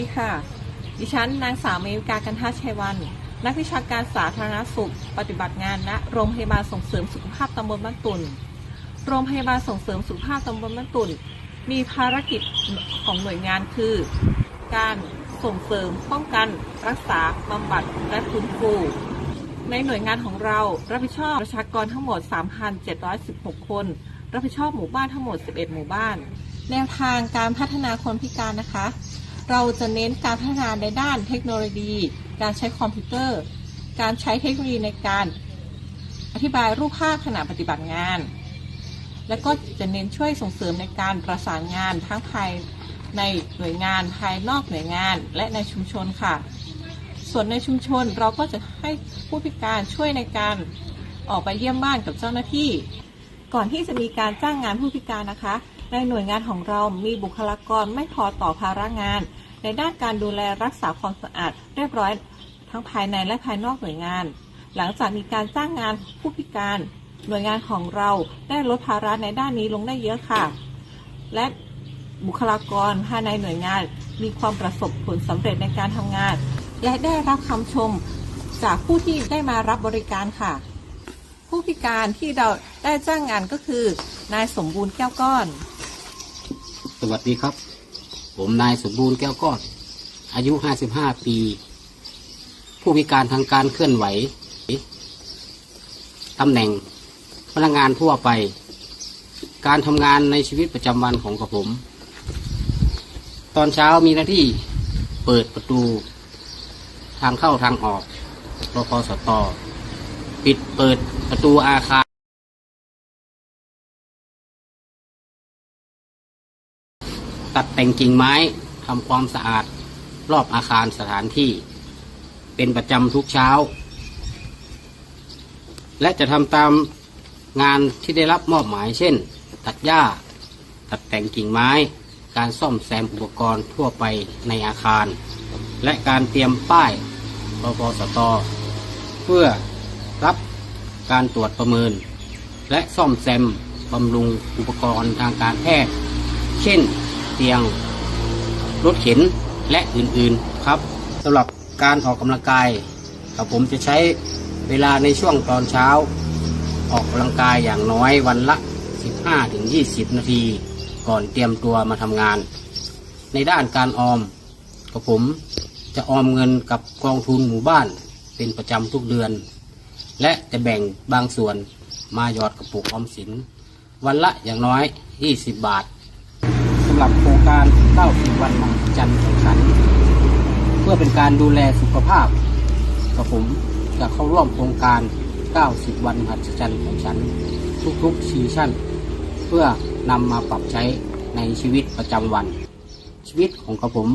ดีค่ะ ดิฉันนางสาวเมวิกากันท่าชัยวัน นักวิชาการสาธารณสุข ปฏิบัติงานณโรงพยาบาลส่งเสริมสุขภาพตำบลบ้านตุ่น โรงพยาบาลส่งเสริมสุขภาพตำบลบ้านตุ่น มีภารกิจของหน่วยงานคือ การส่งเสริมป้องกัน รักษาบำบัดและฟื้นฟูในหน่วยงานของเรารับผิดชอบประชากรทั้งหมด 3,716 คน รับผิดชอบหมู่บ้านทั้งหมด 11 หมู่บ้าน แนวทางการพัฒนาคนพิการนะคะ เราจะเน้นการพัฒนาในด้านเทคโนโลยี การใช้คอมพิวเตอร์ การใช้เทคโนโลยีในการอธิบายรูปภาพขณะปฏิบัติงาน และก็จะเน้นช่วยส่งเสริมในการประสานงานทั้งภายในหน่วยงานภายนอกหน่วยงานและในชุมชนค่ะ ส่วนในชุมชนเราก็จะให้ผู้พิการช่วยในการออกไปเยี่ยมบ้านกับเจ้าหน้าที่ ก่อนที่จะมีการจ้างงานผู้พิการนะคะ ในหน่วยงานของเรามีบุคลากรไม่พอต่อภาระงาน ในด้านการดูแลรักษาความสะอาดเรียบร้อยทั้งภายในและภายนอกหน่วยงาน หลังจากมีการจ้างงานผู้พิการ หน่วยงานของเราได้ลดภาระในด้านนี้ลงได้เยอะค่ะ และบุคลากรภายในหน่วยงาน มีความประสบผลสำเร็จในการทำงาน และได้รับคำชมจากผู้ที่ได้มารับบริการค่ะ ผู้พิการที่เราได้จ้างงานก็คือนายสมบูรณ์แก้วก้อน สวัสดีครับ ผมนายสมบูรณ์แก้วก้อน อายุ 55 ปี ผู้พิการทางการเคลื่อนไหวตำแหน่งพนักงานทั่วไป การทำงานในชีวิตประจำวันของกับผม ตอนเช้ามีหน้าที่เปิดประตู ทางเข้าทางออกรพสตปิดเปิดประตูอาคาร ตัดแต่งกิ่งไม้ทำความสะอาดรอบอาคารสถานที่ เป็นประจำทุกเช้า และจะทำตามงานที่ได้รับมอบหมายเช่น ตัดหญ้า ตัดแต่งกิ่งไม้ การซ่อมแซมอุปกรณ์ทั่วไปในอาคาร และการเตรียมป้ายปปสต เพื่อรับการตรวจประเมิน และซ่อมแซมบำรุงอุปกรณ์ทางการแพทย์ เช่น ตียง รถเข็นและอื่นๆครับสำหรับการออกกำลังกายกับผมจะใช้เวลาในช่วงตอนเช้า ออกกำลังกายอย่างน้อยวันละ 15-20 นาที ก่อนเตรียมตัวมาทำงาน ในด้านการออมกับผมจะออมเงินกับกองทุนหมู่บ้านเป็นประจำทุกเดือน และจะแบ่งบางส่วนมาหยอดกระปุกออมสิน วันละอย่างน้อย 20 บาท หรับโครงการ 90 วันมหัศจรรย์ของฉัน เพื่อเป็นการดูแลสุขภาพกับผมจะเข้าร่วมโครงการ 90 วันมหัศจรรย์ของฉัน ทุกๆซีชั่นเพื่อนำมาปรับใช้ในชีวิตประจำวัน ชีวิตของกระผม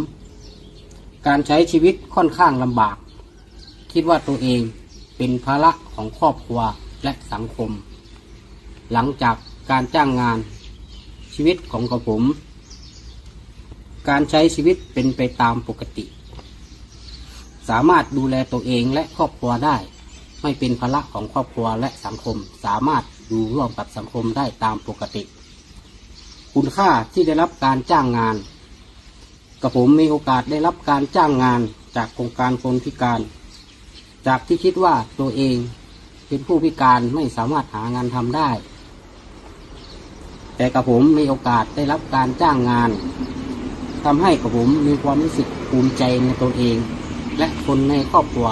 การใช้ชีวิตค่อนข้างลำบาก คิดว่าตัวเองเป็นภาระของครอบครัวและสังคม หลังจากการจ้างงานชีวิตของกระผม การใช้ชีวิตเป็นไปตามปกติ สามารถดูแลตัวเองและครอบครัวได้ ไม่เป็นภาระของครอบครัวและสังคม สามารถอยู่ร่วมกับสังคมได้ตามปกติ คุณค่าที่ได้รับการจ้างงานกับผมมีโอกาสได้รับการจ้างงานจากโครงการคนพิการ จากที่คิดว่าตัวเองเป็นผู้พิการไม่สามารถหางานทำได้ แต่กับผมมีโอกาสได้รับการจ้างงาน ทำให้กับผมมีความรู้สึกภูมิใจในตนเอง และคนในครอบครัว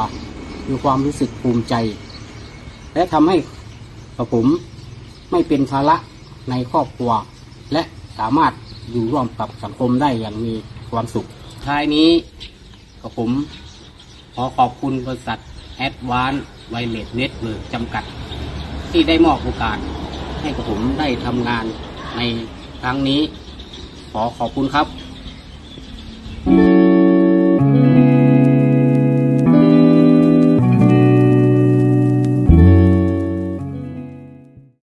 มีความรู้สึกภูมิใจ และทำให้กับผมไม่เป็นภาระในครอบครัว และสามารถอยู่ร่วมกับสังคมได้อย่างมีความสุข ท้ายนี้กับผมขอขอบคุณบริษัท Advanced Wireless Network จำกัด ที่ได้มอบโอกาส ให้กับผมได้ทำงานในครั้งนี้ ขอขอบคุณครับ